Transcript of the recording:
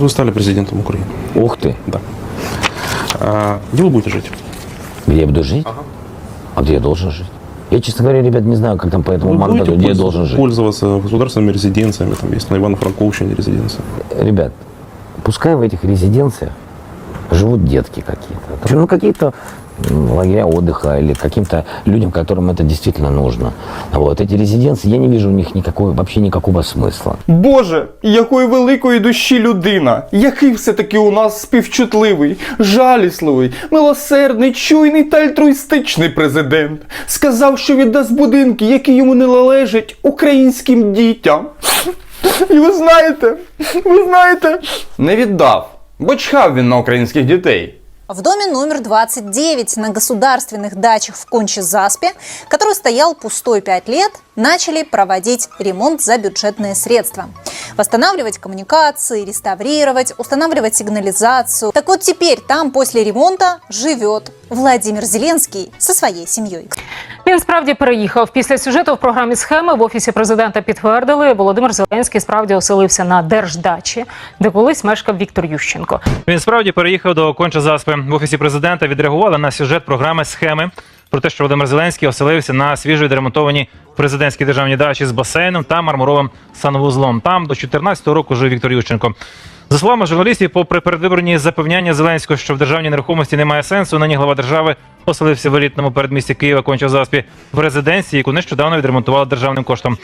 Вы стали президентом Украины. Ух ты. Да. А, где вы будете жить? Где я буду жить? А где я должен жить? Я, честно говоря, ребят, не знаю, как там по этому Вы мандату, где я должен жить. Пользоваться государственными резиденциями, там есть на Ивано-Франковщине резиденция. Ребят, пускай в этих резиденциях живут детки какие-то. Ну, какие-то лагеря отдыха или каким-то людям, которым это действительно нужно. Вот. Эти резиденции, я не вижу у них никакой, вообще никакого смысла. Боже, якої великої душі людина, який все-таки у нас співчутливий, жалісливий, милосердний, чуйний та альтруїстичний президент. Сказав, що віддасть будинки, які йому не належать, українським дітям. І ви знаєте, ви знаєте, не віддав, бо чхав він на українських дітей. В доме номер 29 на государственных дачах в Конче-Заспе, который стоял пустой 5 лет, начали проводить ремонт за бюджетные средства. Восстанавливать коммуникации, реставрировать, устанавливать сигнализацию. Так вот теперь там после ремонта живет Владимир Зеленский со своей семьей. Він справді переїхав. Після сюжету в програмі схеми в офісі президента підтвердили, Володимир Зеленський справді оселився на держдачі, де колись мешкав Віктор Ющенко. Він справді переїхав до Конча Заспи. В офісі президента відреагували на сюжет програми схеми про те, що Володимир Зеленський оселився на свіжо відремонтованій президентській державній дачі з басейном та мармуровим санвузлом. Там до 2014 року жив Віктор Ющенко. За словами журналістів, попри передвиборні запевняння Зеленського, що в державній нерухомості немає сенсу, нині глава держави оселився в елітному передмісті Києва Конча Заспі в резиденції, яку нещодавно відремонтували державним коштом.